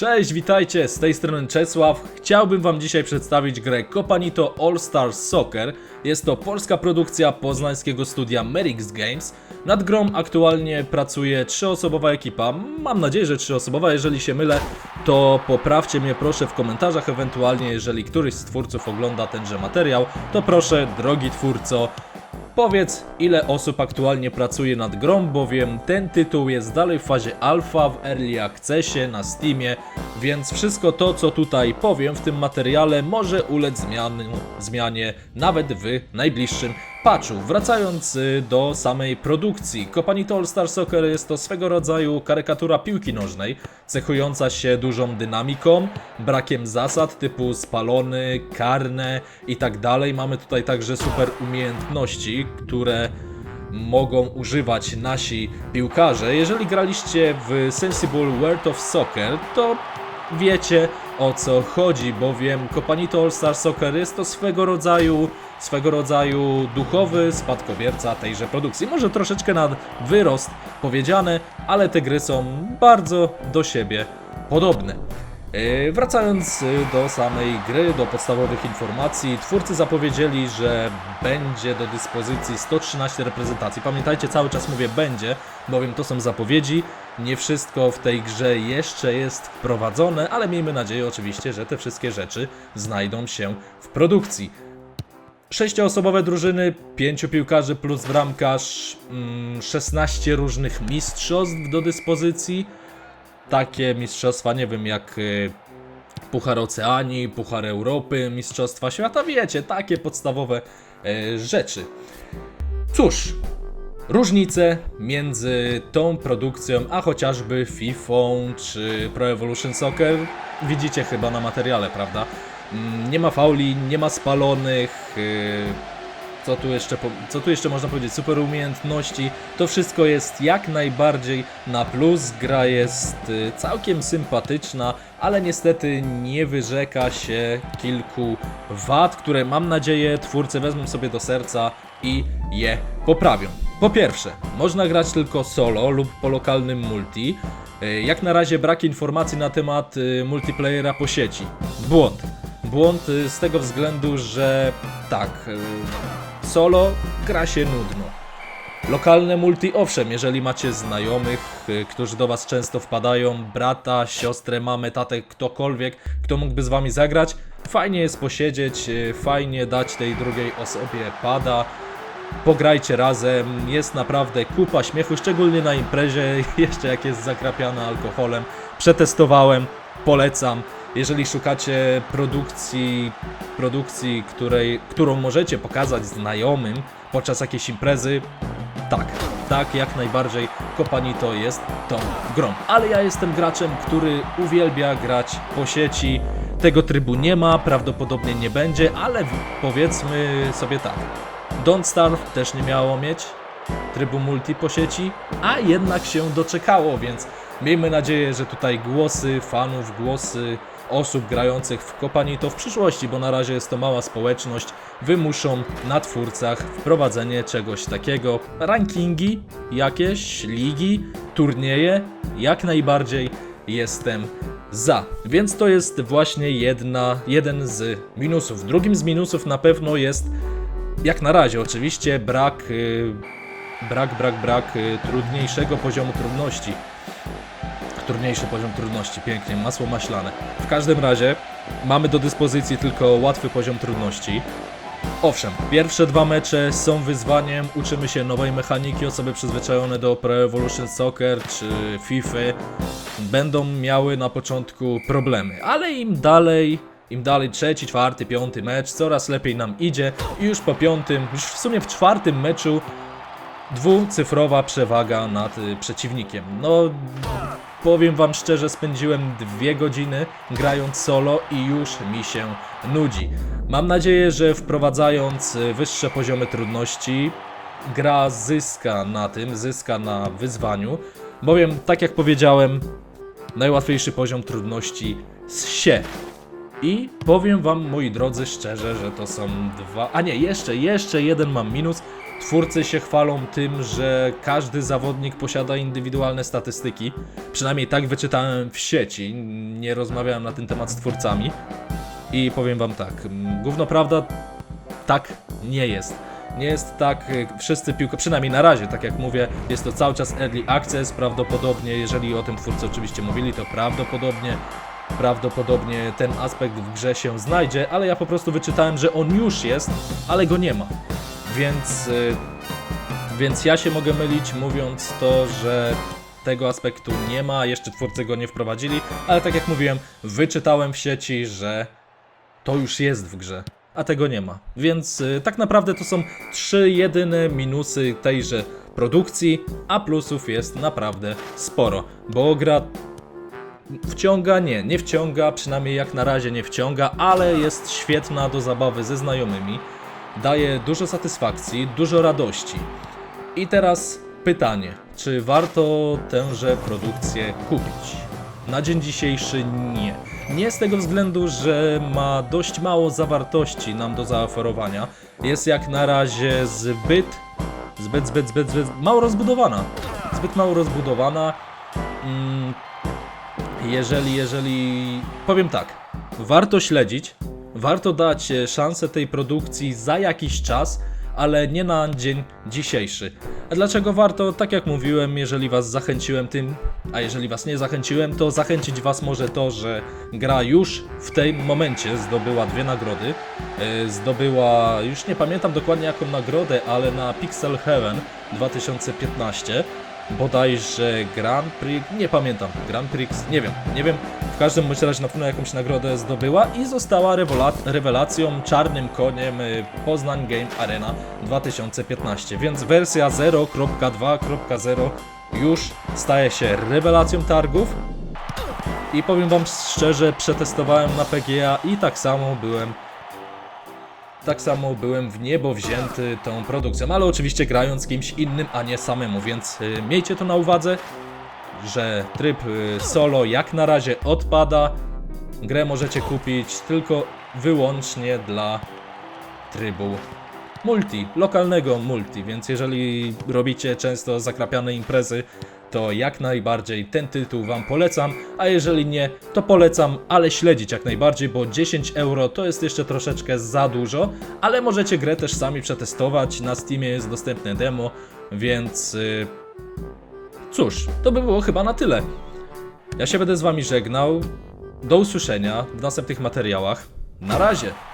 Cześć, witajcie, z tej strony Czesław. Chciałbym wam dzisiaj przedstawić grę Copanito All Stars Soccer. Jest to polska produkcja poznańskiego studia Merix Games. Nad grą aktualnie pracuje trzyosobowa ekipa. Mam nadzieję, że trzyosobowa. Jeżeli się mylę, to poprawcie mnie proszę w komentarzach. Ewentualnie, jeżeli któryś z twórców ogląda tenże materiał, to proszę, drogi twórco, Powiedz, ile osób aktualnie pracuje nad grą, bowiem ten tytuł jest dalej w fazie alfa, w early accessie, na Steamie, więc wszystko to, co tutaj powiem w tym materiale, może ulec zmianie nawet w najbliższym patchu. Wracając y, do samej produkcji, Copanito All Star Soccer jest to swego rodzaju karykatura piłki nożnej, cechująca się dużą dynamiką, brakiem zasad typu spalony, karne i tak dalej. Mamy tutaj także super umiejętności, które mogą używać nasi piłkarze. Jeżeli graliście w Sensible World of Soccer, to wiecie o co chodzi, bowiem Copanito All Star Soccer jest to swego rodzaju, swego rodzaju duchowy spadkobierca tejże produkcji. Może troszeczkę na wyrost powiedziane, ale te gry są bardzo do siebie podobne. Yy, Wracając yy, do samej gry, do podstawowych informacji, twórcy zapowiedzieli, że będzie do dyspozycji 113 reprezentacji. Pamiętajcie, cały czas mówię będzie, bowiem to są zapowiedzi. Nie wszystko w tej grze jeszcze jest wprowadzone, ale miejmy nadzieję oczywiście, że te wszystkie rzeczy znajdą się w produkcji. Sześcioosobowe drużyny, pięciu piłkarzy plus bramkarz, mm, 16 różnych mistrzostw do dyspozycji takie mistrzostwa, nie wiem, jak y, Puchar Oceanii, Puchar Europy, Mistrzostwa Świata, wiecie, takie podstawowe y, rzeczy. Cóż, różnice między tą produkcją, a chociażby FIFA czy Pro Evolution Soccer widzicie chyba na materiale, prawda? Mm, Nie ma fauli, nie ma spalonych, y, co tu jeszcze, co tu jeszcze można powiedzieć, super umiejętności, to wszystko jest jak najbardziej na plus, gra jest y, całkiem sympatyczna, ale niestety nie wyrzeka się kilku wad, które mam nadzieję twórcy wezmą sobie do serca i je poprawią. Po pierwsze, można grać tylko solo lub po lokalnym multi. Y, Jak na razie brak informacji na temat y, multiplayera po sieci. Błąd. Błąd z tego względu, że tak, solo gra się nudno. Lokalne multi, owszem, jeżeli macie znajomych, y, którzy do Was często wpadają, brata, siostrę, mamę, tatę, ktokolwiek, kto mógłby z Wami zagrać, fajnie jest posiedzieć, y, fajnie dać tej drugiej osobie pada, pograjcie razem, jest naprawdę kupa śmiechu, szczególnie na imprezie, jeszcze jak jest zakrapiana alkoholem. Przetestowałem, polecam. Jeżeli szukacie produkcji, produkcji której, którą możecie pokazać znajomym podczas jakiejś imprezy, tak, tak, jak najbardziej Copanito jest tą grą. Ale ja jestem graczem, który uwielbia grać po sieci. Tego trybu nie ma, prawdopodobnie nie będzie, ale powiedzmy sobie tak. Don't Starve też nie miało mieć trybu multi po sieci, a jednak się doczekało, więc miejmy nadzieję, że tutaj głosy fanów, głosy osób grających w Copanito w przyszłości, bo na razie jest to mała społeczność, wymuszą na twórcach wprowadzenie czegoś takiego. Rankingi, jakieś ligi, turnieje, jak najbardziej jestem za. Więc to jest właśnie jedna, jeden z minusów. Drugim z minusów na pewno jest jak na razie oczywiście brak, y, brak, brak, brak y, trudniejszego poziomu trudności. Trudniejszy poziom trudności, pięknie, masło maślane. W każdym razie mamy do dyspozycji tylko łatwy poziom trudności. Owszem, pierwsze dwa mecze są wyzwaniem, uczymy się nowej mechaniki, osoby przyzwyczajone do Pro Evolution Soccer czy FIFA będą miały na początku problemy, ale im dalej, im dalej trzeci, czwarty, piąty mecz, coraz lepiej nam idzie i już po piątym, już w sumie w czwartym meczu dwucyfrowa przewaga nad y, przeciwnikiem. No, powiem wam szczerze, spędziłem dwie godziny grając solo i już mi się nudzi. Mam nadzieję, że wprowadzając y, wyższe poziomy trudności, gra zyska na tym, zyska na wyzwaniu, bowiem, tak jak powiedziałem, najłatwiejszy poziom trudności z się. I powiem wam, moi drodzy, szczerze, że to są dwa. A nie, jeszcze, jeszcze jeden mam minus. Twórcy się chwalą tym, że każdy zawodnik posiada indywidualne statystyki. Przynajmniej tak wyczytałem w sieci. Nie rozmawiałem na ten temat z twórcami. I powiem wam tak, gówno prawda, tak nie jest. Nie jest tak, y, wszyscy piłka, przynajmniej na razie, tak jak mówię, jest to cały czas early access, prawdopodobnie, jeżeli o tym twórcy oczywiście mówili, to prawdopodobnie, prawdopodobnie ten aspekt w grze się znajdzie, ale ja po prostu wyczytałem, że on już jest, ale go nie ma. Więc, y, więc ja się mogę mylić mówiąc to, że tego aspektu nie ma, jeszcze twórcy go nie wprowadzili, ale tak jak mówiłem, wyczytałem w sieci, że to już jest w grze, a tego nie ma. Więc y, tak naprawdę to są trzy jedyne minusy tejże produkcji, a plusów jest naprawdę sporo, bo gra wciąga, nie, nie wciąga, przynajmniej jak na razie nie wciąga, ale jest świetna do zabawy ze znajomymi, daje dużo satysfakcji, dużo radości. I teraz pytanie, czy warto tęże produkcję kupić? Na dzień dzisiejszy nie. Nie z tego względu, że ma dość mało zawartości nam do zaoferowania. Jest jak na razie zbyt, zbyt, zbyt, zbyt, zbyt mało rozbudowana. Zbyt mało rozbudowana. Mm, jeżeli, jeżeli. Powiem tak. Warto śledzić, warto dać e, szansę tej produkcji za jakiś czas, ale nie na dzień dzisiejszy. A dlaczego warto? Tak jak mówiłem, jeżeli Was zachęciłem tym, a jeżeli Was nie zachęciłem, to zachęcić Was może to, że gra już w tym momencie zdobyła dwie nagrody. E, Zdobyła, już nie pamiętam dokładnie jaką nagrodę, ale na Pixel Heaven 2015 bodajże Grand Prix, nie pamiętam, Grand Prix, nie wiem, nie wiem, w każdym razie na pewno jakąś nagrodę zdobyła i została rewela- rewelacją, czarnym koniem y, Poznań Game Arena 2015, więc wersja 0.2.0 już staje się rewelacją targów. I powiem wam szczerze, przetestowałem na PGA i tak samo byłem tak samo byłem w niebo wzięty tą produkcją, ale oczywiście grając kimś innym, a nie samemu, więc y, miejcie to na uwadze, że tryb y, solo jak na razie odpada. Grę możecie kupić tylko wyłącznie dla trybu multi, lokalnego multi, więc jeżeli robicie często zakrapiane imprezy, to jak najbardziej ten tytuł Wam polecam, a jeżeli nie, to polecam, ale śledzić jak najbardziej, bo 10 euro to jest jeszcze troszeczkę za dużo, ale możecie grę też sami przetestować, na Steamie jest dostępne demo, więc yy, cóż, to by było chyba na tyle. Ja się będę z Wami żegnał, do usłyszenia w następnych materiałach, na razie!